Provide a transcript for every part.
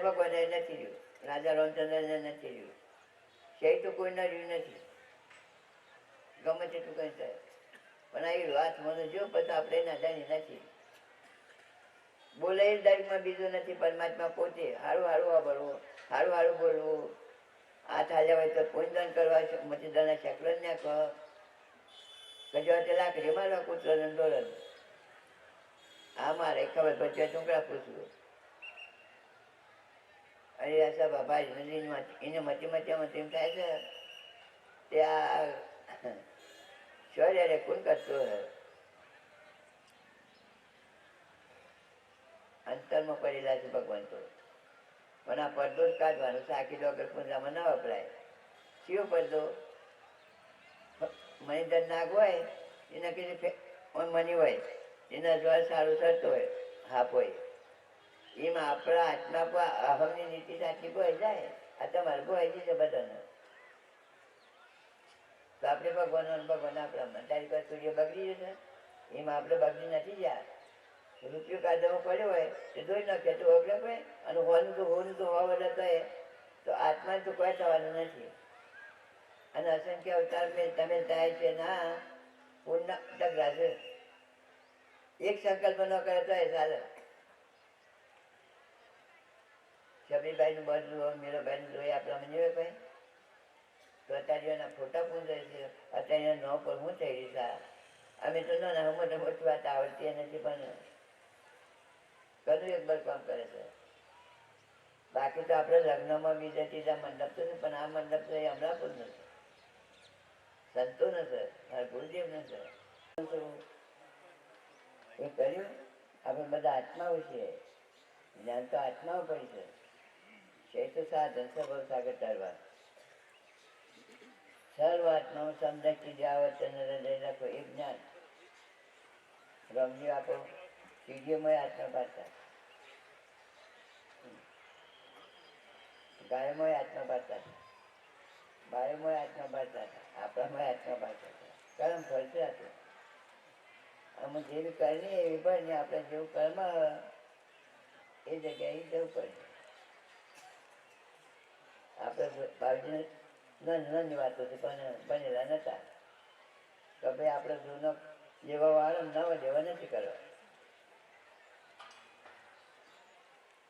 ભગવાન કોઈને નથી રહ્યું. રાજા રામચંદ્રને નથી રહ્યું. છે તો કોઈને રહ્યું નથી. ગમે તેટલું કંઈ થાય. પણ આ વાત મને જો પછી આપણે ના જાણી નથી. બોલે એ દરેકમાં બીજું નથી, પરમાત્મા પોતે. સારું સારું વાપરવું સારું સારું બોલવું હાથ હાલ્યા હોય તો પૂંજન કરવા મચીદાના શકલન ને કહો. કજવાતે લાકડી મારવા કૂતરો ધંધો આ મારે ખબર પછી ટુકડા પૂછવું. અરે આ સબ ભાઈ નદીમાં એને મચી મચીમાં તેમ થાય છે. તે આ શૌર્ય કોણ કરતો અંતરમાં પડેલા છે ભગવાન તો. પણ આ પડદો જ કાઢવાનો સાકી ડોગર પૂંજામાં ના વપરાય. કયો પડદો મણિધર નાગ હોય, એના કીધું મની હોય, એના જ્વાર સારું થતો હોય, હાપ હોય. એમાં આપણા આત્મા પર અહમની નીતિ સાચી ગોઈ જાય, આ તમારે ગોઈ જશે બધાને. તો આપણે ભગવાન ભગવાન આપણા તારી પાસે સૂર્ય બગડી જશે એમાં આપણે બગડી નથી ગયા. રૂપિયો કાઢવો પડ્યો હોય, તો જોઈ નાખે તો ઓગળે અને હોનું તો હોનું તો હોવા બધા કહે તો આત્મા તો કોઈ થવાનું નથી. અને અસંખ્ય અવતાર મેં તમે થાય છે ના પૂર્ણ છે. એક સંકલ્પ ન કરે તો એ ચાલે. શબરીબાઈનું બધું હોય મીરાબાઈનું જોઈએ, આપણે નહીં ભાઈ? તો અત્યારે એના ફોટા પૂંજે છે. અત્યારે એના ન પર હું થઈ રહી છે. અમે તો ના મોટે મોટી વાત આવડતી નથી, પણ કદું એક બર કામ કરે છે. બાકી તો આપણે લગ્નમાં બીજા ત્રીજા મંડપ તો છે, પણ આ મંડપ તો એ હમણાં પણ નથી. સંતો નથી ગુરુદેવ નથી. એ કર્યું? આપણે બધા આત્માઓ છીએ. જ્ઞાન તો આત્માઓ પડી છે. તો સાધન સભવ સાગર તરવા સર્વ આત્માઓ સમજકી જાવત હૃદય રાખો, એ જ્ઞાન. રમજી આપો સીડીઓમાં આત્મા પાડતા. ગાયોમાં આત્મા પાડતા. બાયોમાં આત્મા પાડતા. આપણામાં આત્મા પાડતા. કર્મ ફરશે હતું આમાં જેવી કરની એવી ભરની આપણે જેવું કર્મ એ જગ્યાએ જવું પડે. બાળજીને નાની બનેલા નતા તો ભાઈ આપણે જૂનો જેવા વાળો નવા જેવા નથી કરવા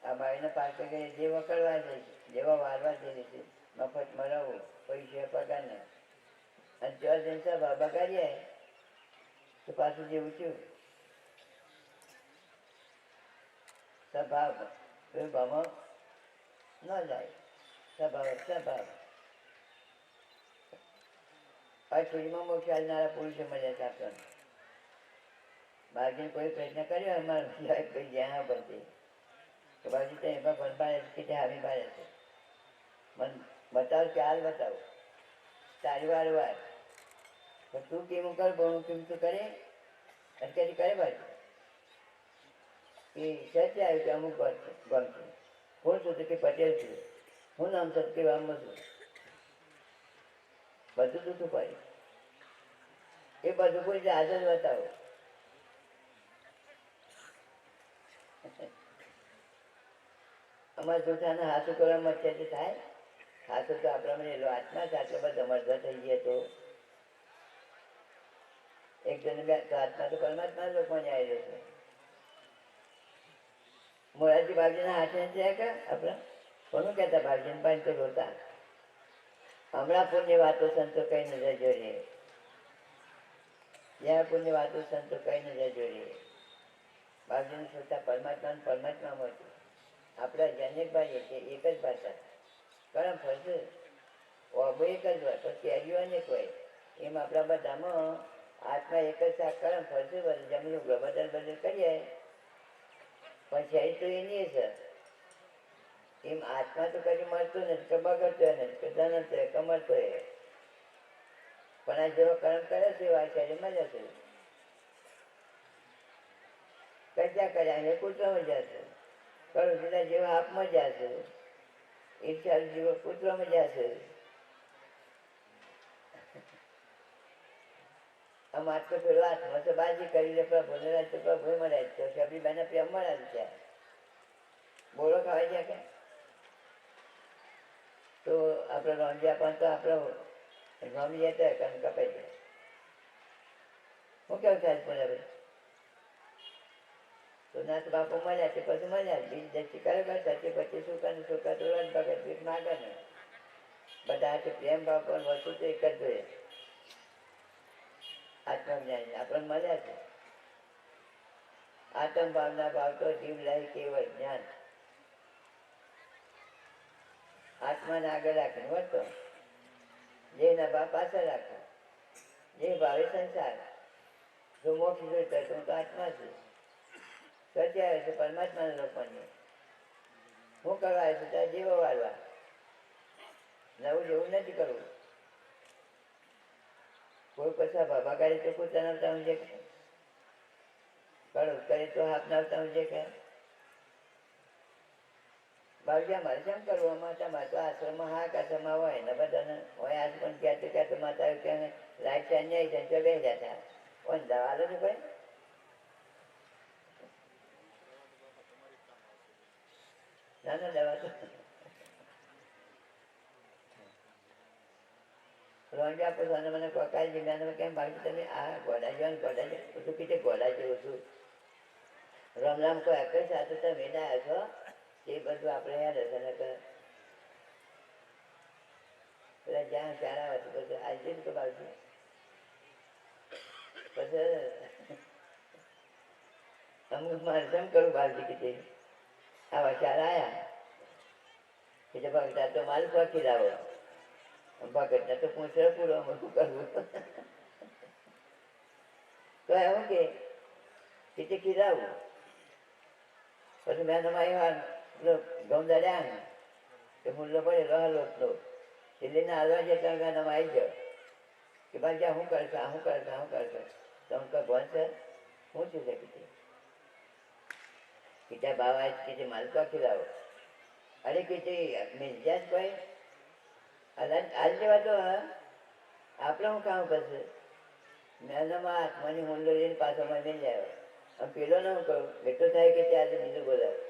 આ બાઈને પાર્કે ગઈ જે વકરવા જાય છે જેવા વારવા જઈ છે મફત મરાવું પૈસા પગાર ને અને જો દિન બાબા કરીએ તો પાછું જેવું થયું. સ્વભાવ વિભાવમાં ન જાય. સ્વભાવ સ્વભાવ અઠવાડિયામાં મોક્ષ આવનારા પુરુષો મળ્યા છે આપણને બાકી કોઈ પ્રશ્ન કર્યો અમારો કોઈ જ્યાં બનતી તો બાકી તો એમાં ભણભાઈ કે આવી ભાઈ છે. મન બતાવ કે હાલ બતાવો. તારી વાર વાર. પણ તું કેમ કર ભણું કેમ તું કરે? અત્યારે કરે ભાઈ. એ સત્ય આવ્યું કે અમુક ગમતું. કોણ છું તો કે પટેલ છું હું નામ સત્ય વામમાં છું બધું તો શું પાડ્યું એ બધું કોઈ હાજર બતાવો. અમારા જોઠાના હાથો કરવામાં અત્યારે થાય. હાથો તો આપણા મને આત્મા જ આટલા બધા મરધા થઈ ગયા તો. એક જણ બે આત્મા તો પરમાત્મા લોકોમાં જ આવી છે મોરારજી બાજુના હાથે છે કે આપણા કોનું કહેતા પાંચ તો રોતા હમણાં પુણ્ય વાતો સંતો કઈ નજર જોઈએ જ્યાં પુણ્ય વાતો સંતો કઈ નજર જોડે ભાગ્યન શ્રોતા પરમાત્મા પરમાત્મા હતું આપણા જનકભાઈ છે એક જ ભાષા. કરમ ફરશે ઓબો એક જ હોય, તો કેરીઓ અનેક હોય એમ આપણા બધામાં આત્મા એક જ કરમ ફરશે બધું. જમીન બદલ બદલ કરીએ. પણ શરીર તો એ નહીં છે. એમ આત્મા તો કદી મળતો નથી કે બગડતો નથી કે નથી કમરતો એ પણ આ જેવો કર્મ કરે છે, એવા શરીરમાં જશે કચ્યા કર્યા એને કૂતરામાં જશે કરું સીધા જેવા આપમાં જશે ઈચ્છા જેવો કૂતરામાં જશે આમ તો પેલો આત્મા તો બાજી કરી લે, પ્રભુ ને પ્રભુ મળે તો શબરી બેના પ્રેમ મળે છે. બોલો ખાવા ગયા કે? આપણે રોંજ્યા પણ તો આપણો નોમી જતા કારણ કપાઈ જાય. હું કેવું થાય પુણ્યાભાઈ તો નાથ બાપુ મળ્યા તે પછી મળ્યા. બીજ જતી કરે કરતા તે પછી શું કરે શું કરે રન ભગત બીજ માગે ને. બધા હાથે પ્રેમ બાપુ પણ વસ્તુ તો એક જ જોઈએ આત્મજ્ઞાન આપણને મળ્યા છે. આત્મ ભાવના ભાવ તો જીવ લઈ કેવળ જ્ઞાન. આત્માને આગળ રાખીને વર્તો જે ભાવ પાછળ રાખો જે ભાવે સંસાર. જો મોક્ષ જોઈતો તો હું તો આત્મા છું સત્ય આવે છે પરમાત્માના લોકોને. હું કરવા આવે છે ત્યાં જીવો વાળવા. નવું જેવું નથી કરવું. કોઈ પૈસા ભાભા કરે તો પોતાના આવતા હું જે કરું કરે તો હાથ આવતા હું જે કે? ભાગ્યા મારે કેમ કરવું અમારે તમારે તો આશ્રમમાં હા હોય ને હોય આજ પણ ક્યાં તો માતા લાઈટ અન્યાય છે, તો બે જતા પણ દવા લો ને ભાઈ ના ના દવા તો. રોંજા પૂછવાને મને કોકાલ જિલ્લાને કેમ ભાગ્યું તમે આ ગોડા જેવા ગોડા જેવા. કીધે, ગોડા જેવું છું. રામ રામ કોઈ જ સાથે તમે ના છો? એ બધું આપણે યાદ હશે ને કે પેલા જ્યાં ચારા હતું બધું આજે તો બાજુ. પછી અમુક માણસ કેમ કરું બાજુ કીધી આવા ચાર આયા. એટલે ભગતા તો માલ પખી લાવો. ભગત ને તો પૂછે પૂરો અમે શું કરવું. તો એવું કે કીધે ખીરાવું. પછી મેં તમારી વાર ઘઉં દર્યા કે મુલ્લો પડેલો હલોટલો દિલ્હીના હાલવા જતા મેં તમે આવી કે ભાઈ, જ્યાં કરશે આ હું કરતા શું કરશે તો હું કહું ભણ છે? શું છે તે કીધી કીધા બાવા કીધે માલકો ખીલાવો અરે કીધી મિર્જાજ ભાઈ આજ જેવા તો આપણે હું કામ કરશે? મેનામાં આત્માની મુંડો લઈને પાછો મને લઈ આવ્યો. આમ પેલો ને હું કહું, એટલો થાય કે ત્યાં બીજું બોલાવે.